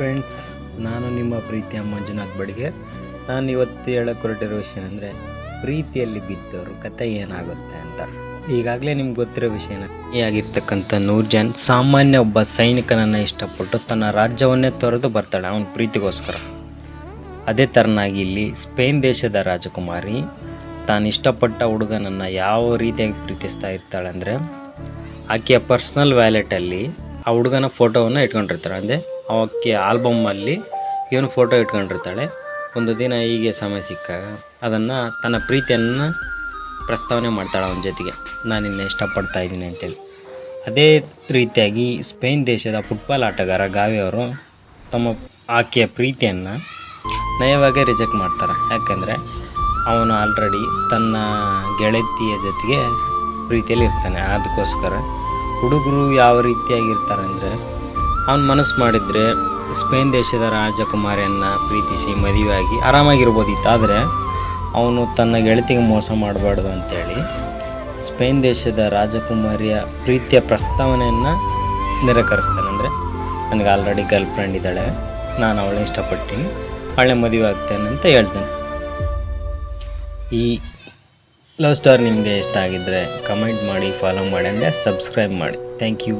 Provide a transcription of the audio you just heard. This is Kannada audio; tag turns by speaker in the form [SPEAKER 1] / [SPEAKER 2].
[SPEAKER 1] ಫ್ರೆಂಡ್ಸ್ ನಾನು ನಿಮ್ಮ ಪ್ರೀತಿಯ ಮಂಜುನಾಥ್ ಬಡಿಗೆ. ನಾನು ಇವತ್ತು ಹೇಳಕ್ಕೆ ಹೊರಟಿರೋ ವಿಷಯ ಅಂದರೆ ಪ್ರೀತಿಯಲ್ಲಿ ಬಿದ್ದವರು ಕತೆ ಏನಾಗುತ್ತೆ ಅಂತ. ಈಗಾಗಲೇ ನಿಮ್ಗೆ ಗೊತ್ತಿರೋ ವಿಷಯನ ಆಗಿರ್ತಕ್ಕಂಥ ನೂರ್ಜಾನ್ ಸಾಮಾನ್ಯ ಒಬ್ಬ ಸೈನಿಕನನ್ನು ಇಷ್ಟಪಟ್ಟು ತನ್ನ ರಾಜ್ಯವನ್ನೇ ತೊರೆದು ಬರ್ತಾಳೆ, ಅವನ ಪ್ರೀತಿಗೋಸ್ಕರ. ಅದೇ ಥರನಾಗಿ ಇಲ್ಲಿ ಸ್ಪೇನ್ ದೇಶದ ರಾಜಕುಮಾರಿ, ತಾನು ಇಷ್ಟಪಟ್ಟ ಹುಡುಗನನ್ನು ಯಾವ ರೀತಿಯಾಗಿ ಪ್ರೀತಿಸ್ತಾ ಇರ್ತಾಳೆ ಅಂದರೆ, ಆಕೆಯ ಪರ್ಸ್ನಲ್ ವ್ಯಾಲೆಟಲ್ಲಿ ಆ ಹುಡುಗನ ಫೋಟೋವನ್ನು ಇಟ್ಕೊಂಡಿರ್ತಾರೆ. ಅಂದರೆ ಆಕೆ ಆಲ್ಬಮ್ಮಲ್ಲಿ ಇವನು ಫೋಟೋ ಇಟ್ಕೊಂಡಿರ್ತಾಳೆ. ಒಂದು ದಿನ ಹೀಗೆ ಸಮಯ ಸಿಕ್ಕಾಗ ಅದನ್ನು ತನ್ನ ಪ್ರೀತಿಯನ್ನು ಪ್ರಸ್ತಾವನೆ ಮಾಡ್ತಾಳೆ ಅವನ ಜೊತೆಗೆ. ನಾನು ನಿನ್ನ ಇಷ್ಟಪಡ್ತಾ ಇದ್ದೀನಿ ಅಂತೇಳಿ. ಅದೇ ರೀತಿಯಾಗಿ ಸ್ಪೇನ್ ದೇಶದ ಫುಟ್ಬಾಲ್ ಆಟಗಾರ ಗಾವಿ ಅವರು ತಮ್ಮ ಆಕೆಯ ಪ್ರೀತಿಯನ್ನು ನಯವಾಗಿ ರಿಜೆಕ್ಟ್ ಮಾಡ್ತಾರೆ. ಯಾಕಂದರೆ ಅವನು ಆಲ್ರೆಡಿ ತನ್ನ ಗೆಳತಿಯ ಜೊತೆಗೆ ಪ್ರೀತಿಯಲ್ಲಿ ಇರ್ತಾನೆ. ಅದಕ್ಕೋಸ್ಕರ ಹುಡುಗರು ಯಾವ ರೀತಿಯಾಗಿರ್ತಾರೆ ಅಂದರೆ ಅವನು ಮನಸ್ಸು ಮಾಡಿದರೆ ಸ್ಪೇನ್ ದೇಶದ ರಾಜಕುಮಾರಿಯನ್ನು ಪ್ರೀತಿಸಿ ಮದುವೆಯಾಗಿ ಆರಾಮಾಗಿರ್ಬೋದಿತ್ತು. ಆದರೆ ಅವನು ತನ್ನ ಗೆಳತಿಗೆ ಮೋಸ ಮಾಡಬಾರ್ದು ಅಂತೇಳಿ ಸ್ಪೇನ್ ದೇಶದ ರಾಜಕುಮಾರಿಯ ಪ್ರೀತಿಯ ಪ್ರಸ್ತಾವನೆಯನ್ನು ನಿರಾಕರಿಸ್ತಾನೆ ಅಂದರೆ ನನಗೆ ಆಲ್ರೆಡಿ ಗರ್ಲ್ ಫ್ರೆಂಡ್ ಇದ್ದಾಳೆ. ನಾನು ಅವಳನ್ನ ಇಷ್ಟಪಟ್ಟೀನಿ ಅವಳೆ ಮದುವೆ ಆಗ್ತೇನೆ ಅಂತ ಹೇಳ್ತೇನೆ. ಈ ಲವ್ ಸ್ಟೋರಿ ನಿಮಗೆ ಇಷ್ಟ ಆಗಿದ್ದರೆ ಕಮೆಂಟ್ ಮಾಡಿ ಫಾಲೋ ಮಾಡಿ, ಅಂದರೆ ಸಬ್ಸ್ಕ್ರೈಬ್ ಮಾಡಿ. Thank you